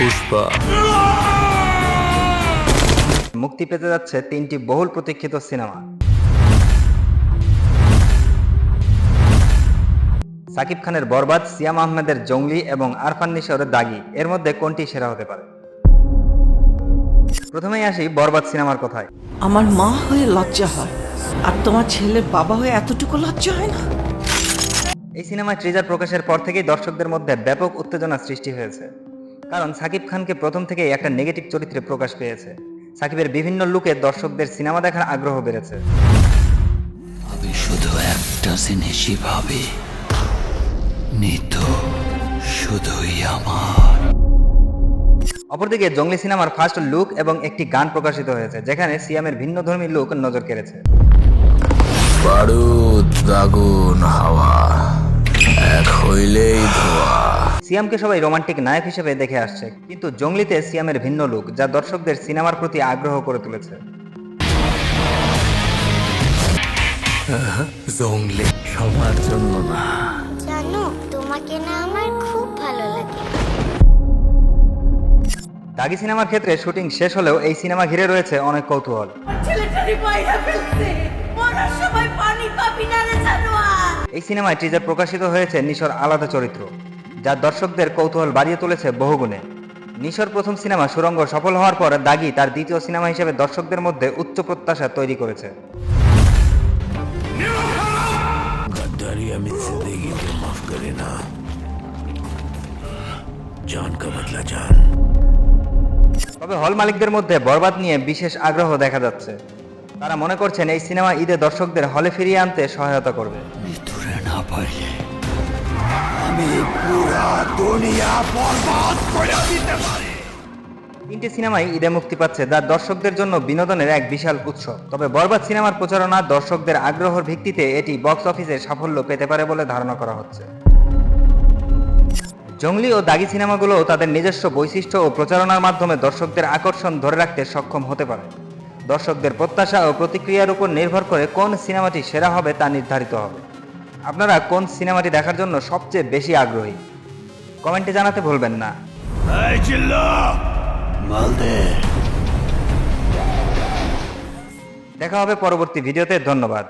পুষ্পা। মুক্তি পেতে যাচ্ছে তিনটি বহুল প্রতীক্ষিত সিনেমা। সাকিব খানের বরবাদ সিয়াম আহমেদের জঙ্গলি এবং আরফান নিশোর দাগি এর মধ্যে কোনটি সেরা হতে পারে? প্রথমেই আসি বরবাদ সিনেমার কথায়। আমার মা হয়ে লজ্জা হয় আর তোমার ছেলের বাবা হয়ে এতটুকু লজ্জা হয় না? এই সিনেমায় ট্রিজার প্রকাশের পর থেকেই দর্শকদের মধ্যে ব্যাপক উত্তেজনা সৃষ্টি হয়েছে। কারণ সাকিব খানকে প্রথম থেকেই একটা নেগেটিভ চরিত্রে প্রকাশ পেয়েছে। সাকিবের বিভিন্ন লুকে দর্শকদের সিনেমা দেখার আগ্রহ বেড়েছে। আমি শুধু একটা জিনিসই ভাবি। নিতু শুধুই আমার। অপরদিকে জঙ্গলি সিনেমার ফার্স্ট লুক এবং একটি গান প্রকাশিত হয়েছে যেখানে সিয়ামের ভিন্নধর্মী লুক নজর কেড়েছে। বারুদ আগুন হাওয়া। এক হইলেই ধোয়া সিয়ামকে সবাই রোমান্টিক নায়ক হিসেবে দেখে আসছে কিন্তু জঙ্গলিতে সিয়ামের ভিন্ন লুক যা দর্শকদের সিনেমার প্রতি আগ্রহ করে তুলেছে। জঙ্গলে সবার জন্য না। জানো তোমাকে না আমার খুব ভালো লাগে। দাগি সিনেমার ক্ষেত্রে শুটিং শেষ হলেও এই সিনেমা ঘিরে রয়েছে অনেক কৌতূহল। এই সিনেমায় টিজার প্রকাশিত হয়েছে নিশোর আলাদা চরিত্র। যা দর্শকদের কৌতূহল বাড়িয়ে তুলেছে বহুগুণে। নিশোর প্রথম সিনেমা সুরঙ্গ সফল হওয়ার পর দাগি তার দ্বিতীয় সিনেমা হিসেবে দর্শকদের মধ্যে উচ্চ প্রত্যাশা তৈরি করেছে। তবে হল মালিকদের মধ্যে বরবাদ নিয়ে বিশেষ আগ্রহ দেখা যাচ্ছে। তারা মনে করছেন এই সিনেমা ঈদে দর্শকদের হলে ফিরিয়ে আনতে সহায়তা করবে। আমি তিনটি সিনেমাই ঈদে মুক্তি পাচ্ছে, যা দর্শকদের জন্য বিনোদনের এক বিশাল উৎসব তবে বরবাদ সিনেমার প্রচারণা দর্শকদের আগ্রহের ভিত্তিতে এটি বক্স অফিসে সাফল্য পেতে পারে বলে ধারণা করা হচ্ছে। জঙ্গলি ও দাগি সিনেমাগুলো তাদের নিজস্ব বৈশিষ্ট্য ও প্রচারণার মাধ্যমে দর্শকদের আকর্ষণ ধরে রাখতে সক্ষম হতে পারে। দর্শকদের প্রত্যাশা ও প্রতিক্রিয়ার উপর নির্ভর করে কোন সিনেমাটি সেরা হবে তা নির্ধারিত হবে। আপনারা কোন সিনেমাটি দেখার জন্য সবচেয়ে বেশি আগ্রহী? কমেন্টে জানাতে ভুলবেন না। দেখা হবে পরবর্তী ভিডিওতে ধন্যবাদ।